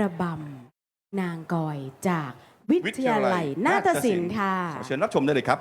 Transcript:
ระบำนางกอยจากวิทยาลัยนาฏศิลป์ค่ะ ขอเชิญรับชมได้เลยครับ